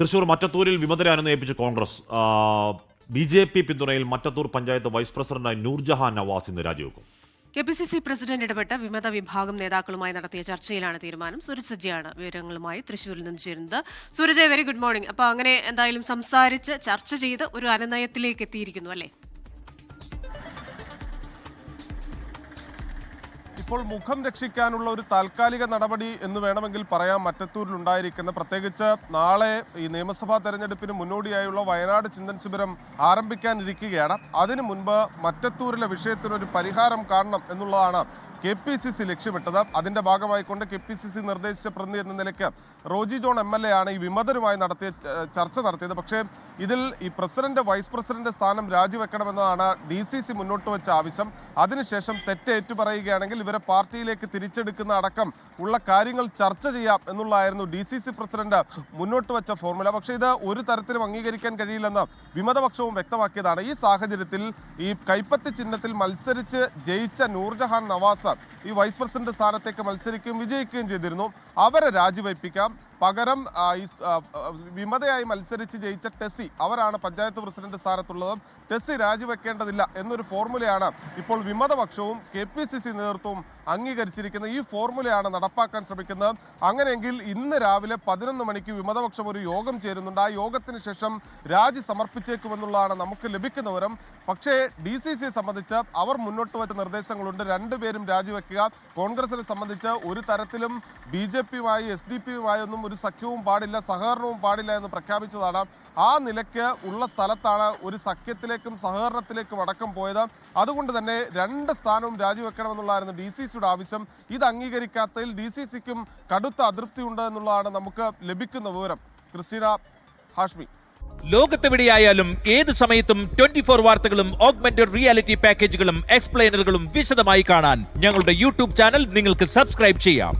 തൃശൂർ മറ്റത്തൂരിൽ വിമതരാനെന്ന് ഏൽപ്പിച്ച് കോൺഗ്രസ്. ബി ജെ പി പിന്തുണയിൽ മറ്റത്തൂർ പഞ്ചായത്ത് വൈസ് പ്രസിഡന്റായി നൂർജഹാൻ നവാസ് ഇന്ന് രാജിവെക്കും. K P C C president ഇടപെട്ട വിമത വിഭാഗം നേതാക്കളുമായി നടത്തിയ ചർച്ചയിലാണ് തീരുമാനം. സൂരജ് സജ്ജയാണ് വിവരങ്ങളുമായി തൃശ്ശൂരിൽ നിന്ന് ചേരുന്നത്. സൂരജ് വെരി ഗുഡ് മോർണിംഗ് അപ്പോൾ അങ്ങനെ എന്തായാലും സംസാരിച്ച് ചർച്ച ചെയ്ത് ഒരു അനുനയത്തിലേക്ക് എത്തിയിരിക്കുന്നു അല്ലേ? ഇപ്പോൾ മുഖം രക്ഷിക്കാനുള്ള ഒരു താൽക്കാലിക നടപടി എന്ന് വേണമെങ്കിൽ പറയാം. മറ്റത്തൂരിൽ ഉണ്ടായിരിക്കുന്ന പ്രത്യേകിച്ച് നാളെ ഈ നിയമസഭാ തെരഞ്ഞെടുപ്പിന് മുന്നോടിയായുള്ള വയനാട് ചിന്തൻ ശിബിരം ആരംഭിക്കാനിരിക്കുകയാണ്. അതിനു മുൻപ് മറ്റത്തൂരിലെ വിഷയത്തിനൊരു പരിഹാരം കാണണം എന്നുള്ളതാണ് കെ പി സി സി ലക്ഷ്യമിട്ടത്. അതിന്റെ ഭാഗമായിക്കൊണ്ട് കെ പി സി സി നിർദ്ദേശിച്ച പ്രതിനിധി എന്ന നിലയ്ക്ക് Roji John M L A ആണ് ഈ വിമതരുമായി നടത്തിയ ചർച്ച നടത്തിയത്. പക്ഷേ ഇതിൽ ഈ പ്രസിഡന്റ് വൈസ് പ്രസിഡന്റ് സ്ഥാനം രാജിവെക്കണമെന്നതാണ് ഡി സി സി മുന്നോട്ട് വെച്ച ആവശ്യം. അതിനുശേഷം തെറ്റേറ്റു പറയുകയാണെങ്കിൽ ഇവരെ പാർട്ടിയിലേക്ക് തിരിച്ചെടുക്കുന്ന അടക്കം ഉള്ള കാര്യങ്ങൾ ചർച്ച ചെയ്യാം എന്നുള്ളതായിരുന്നു ഡി സി സി പ്രസിഡന്റ് മുന്നോട്ട് വെച്ച ഫോർമുല. പക്ഷേ ഇത് ഒരു തരത്തിലും അംഗീകരിക്കാൻ കഴിയില്ലെന്ന് വിമതപക്ഷവും വ്യക്തമാക്കിയതാണ്. ഈ സാഹചര്യത്തിൽ ഈ കൈപ്പത്തി ചിഹ്നത്തിൽ മത്സരിച്ച് ജയിച്ച നൂർജഹാൻ നവാസ് ഈ വൈസ് പ്രസിഡന്റ് സ്ഥാനത്തേക്ക് മത്സരിക്കുകയും വിജയിക്കുകയും ചെയ്തിരുന്നു. അവരെ രാജിവയ്പ്പിക്കാം. പകരം ഈ വിമതയായി മത്സരിച്ച് ജയിച്ച ടെസ്സി അവരാണ് പഞ്ചായത്ത് പ്രസിഡന്റ് സ്ഥാനത്തുള്ളത് ടെസ്സി രാജിവെക്കേണ്ടതില്ല എന്നൊരു ഫോർമുലയാണ് ഇപ്പോൾ വിമതപക്ഷവും കെ പി സി സി നേതൃത്വവും അംഗീകരിച്ചിരിക്കുന്നത്. ഈ ഫോർമുലയാണ് നടപ്പാക്കാൻ ശ്രമിക്കുന്നത്. അങ്ങനെയെങ്കിൽ ഇന്ന് രാവിലെ പതിനൊന്ന് മണിക്ക് വിമതപക്ഷം ഒരു യോഗം ചേരുന്നുണ്ട്. ആ യോഗത്തിന് ശേഷം രാജി സമർപ്പിച്ചേക്കുമെന്നുള്ളതാണ് നമുക്ക് ലഭിക്കുന്ന വിവരം. പക്ഷേ ഡി സി സിയെ സംബന്ധിച്ച് അവർ മുന്നോട്ട് വെച്ച നിർദ്ദേശങ്ങളുണ്ട്. രണ്ടുപേരും രാജിവെക്കുക. കോൺഗ്രസിനെ സംബന്ധിച്ച് ഒരു തരത്തിലും ബി ജെ പിയുമായി എസ് ഡി പിയുമായി ഒന്നും ഒരു സഖ്യവും പാടില്ല സഹകരണവും പാടില്ല എന്ന് പ്രഖ്യാപിച്ചതാണ്. ആ നിലയ്ക്ക് ഉള്ള സ്ഥലത്താണ് ഒരു സഖ്യത്തിലേക്കും സഹകരണത്തിലേക്കും അടക്കം പോയത്. അതുകൊണ്ട് തന്നെ രണ്ട് സ്ഥാനവും രാജിവെക്കണമെന്നുള്ളതായിരുന്നു ഡി സി സിയുടെ ആവശ്യം. ഇത് അംഗീകരിക്കാത്തതിൽ ഡി സി സിക്കും കടുത്ത അതൃപ്തിയുണ്ട് എന്നുള്ളതാണ് നമുക്ക് ലഭിക്കുന്ന വിവരം. ക്രിസ്റ്റീന ഹാഷ്മി. ലോകത്തെവിടെയായാലും ഏത് സമയത്തും ട്വന്റി ഫോർ വാർത്തകളും ഓഗ്മെന്റഡ് റിയാലിറ്റി പാക്കേജുകളും എക്സ്പ്ലെയിനറുകളും വിശദമായി കാണാൻ ഞങ്ങളുടെ യൂട്യൂബ് ചാനൽ നിങ്ങൾക്ക് സബ്സ്ക്രൈബ് ചെയ്യാം.